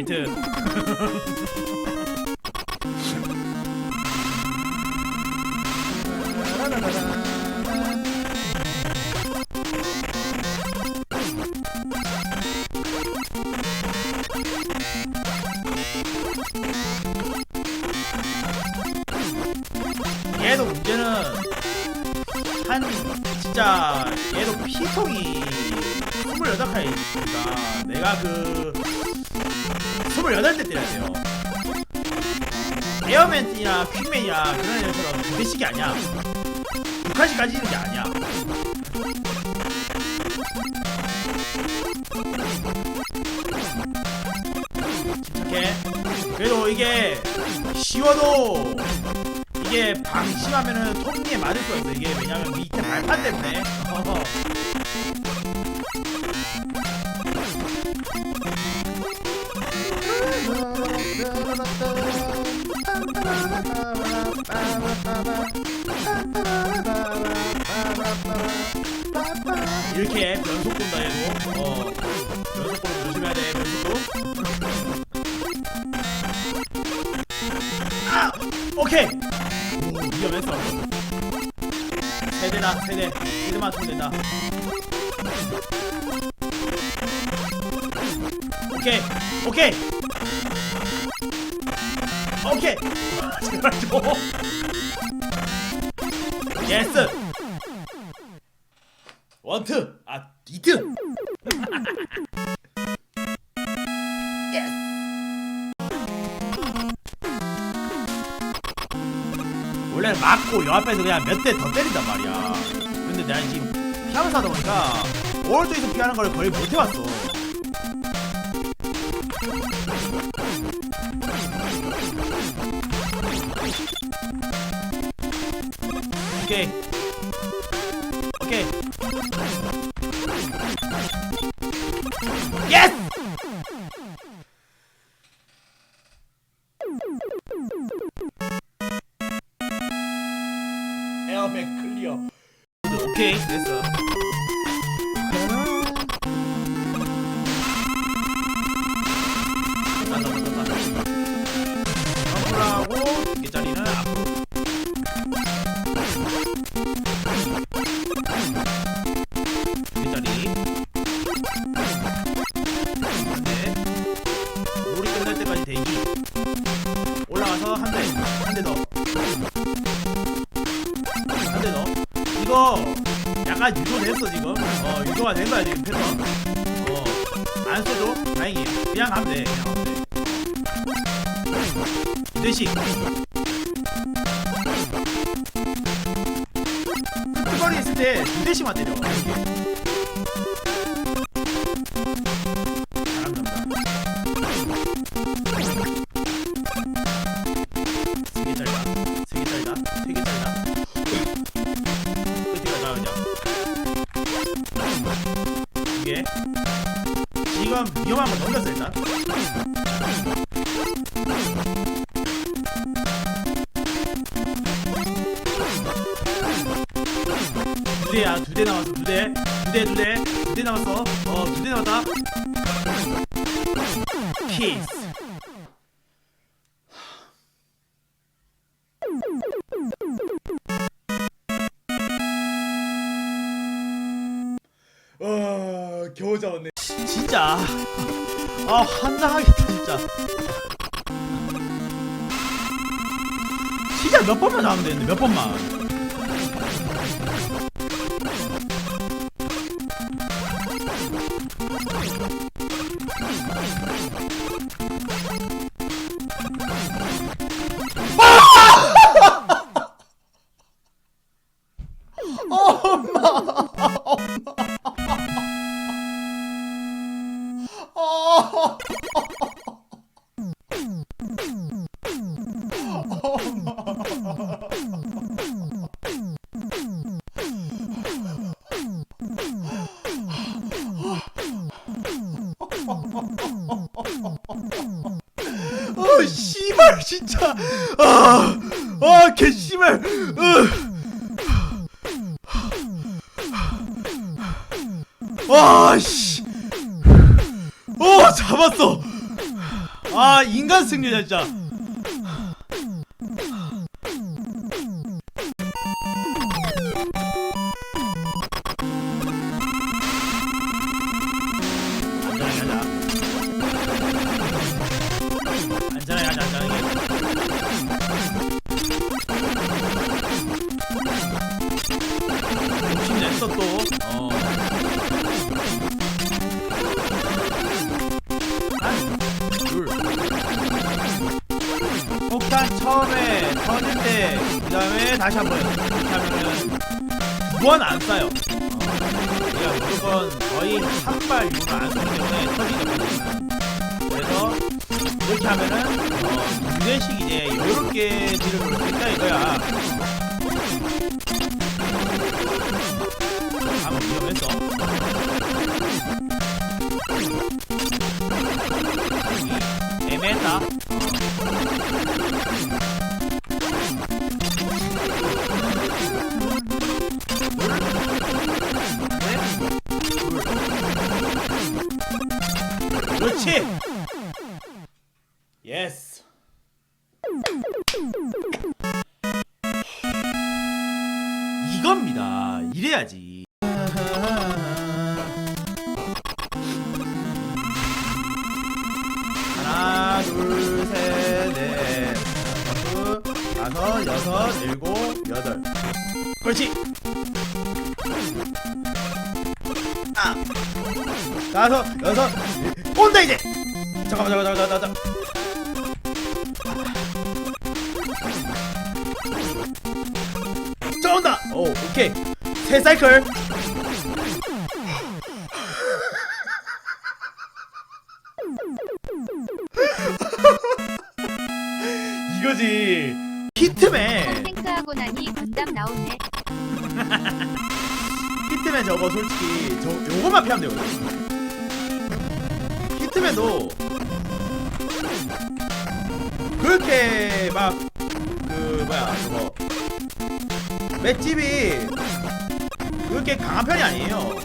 웨이트 얘도 문제는 한 진짜 얘도 피통이 28칸이 있으니까 내가 그 28대 때려야 돼요 에어맨이나 퀵맨이나 그런 애들처럼 두 대씩이 아니야. 6칸씩까지 있는 게 아니야. 침착해 그래도 이게 쉬워도 이게 방심하면은 톱니에 맞을 있어 이게 왜냐면 밑에 발판 때문에 오케이. 오 위험했어 세대다 세대. 세대만 총 된다. 오케이. 오케이. 오케이. 제발 좀 예스. 원트 아 이트 맞고 요 앞에서 그냥 몇 대 더 때린단 말이야. 근데 내가 지금 피하면서 하다 보니까 오른쪽에서 피하는 걸 거의 못 해왔어. 오케이. 오케이. 예스 올라가서 한 대 한 대 더 한 대 더. 이거 약간 유도됐어 지금. 어 유도가 된 거야 지금 패턴. 어 안 써도 다행이에요. 그냥 가면 돼. 그냥 가면 돼. 이 대신 큰 거리 있을 때두 대씩만 때려. 이게? 지금 위험한 거 넘겼어 일단. 두 대야 두 대 남았어 두대두대두대두 대 남았어. 어두 대 남았다. 키스 어 잡았네 진짜? 아 환장하겠다 진짜. 진짜 몇 번만 잡으면 되는데 몇 번만? 어 씨발 진짜. 아아 개 씨발. 와씨. 어 잡았어. 아 인간 승리자 진짜 그 다음에 다시 한 번. 이렇게 하면은 두번 안. 어, 얘가 무조건 거의 한발 이후로 안 쏘기 때문에 터지거든요. 그래서 이렇게 하면은 어, 두 대씩 이제 요렇게 딜을 볼수 있다 이거야. 방금 위험했어. 예스. 이겁니다. 이래야지. 하나, 둘, 셋, 넷, 다섯, 다섯, 여섯, 일곱, 여덟. 그렇지. 아, 다섯, 여섯, 일- 온다 이제. 잠깐만, 잠깐만, 잠깐만, 잠깐만. 오, 오케이. 세 사이클. 이거지. 히트맨. 탱크하고 나니 건담 나오네. 히트맨 저거 솔직히 저 요거만 피하면 되거든. 히트맨도 그렇게 막 그 뭐야 저거 맷집이 그렇게 강한 편이 아니에요.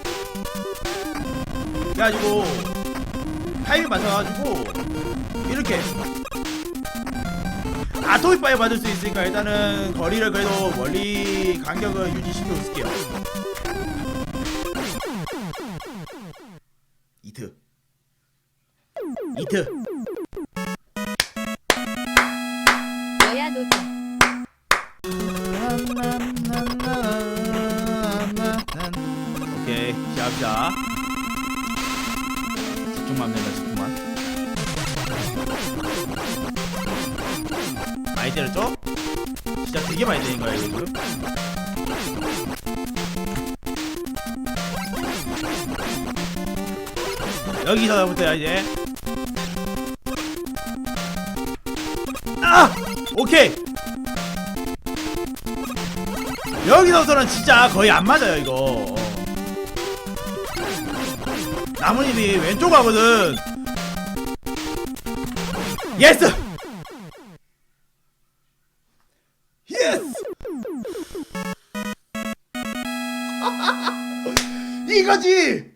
그래가지고 타이밍 맞춰가지고 이렇게 아토미 파이 받을 수 있으니까 일단은 거리를 그래도 멀리 간격을 유지시키고 있을게요. 이트 이트 오케이 시작합시다. 집중만 된다 집중만. 많이 때렸죠? 진짜 되게 많이 때린 거야 이거 여기서부터야 이제. 아! 오케이 여기서부터는 진짜 거의 안 맞아요 이거. 나뭇잎이 왼쪽 가거든. 예스 예스 이거지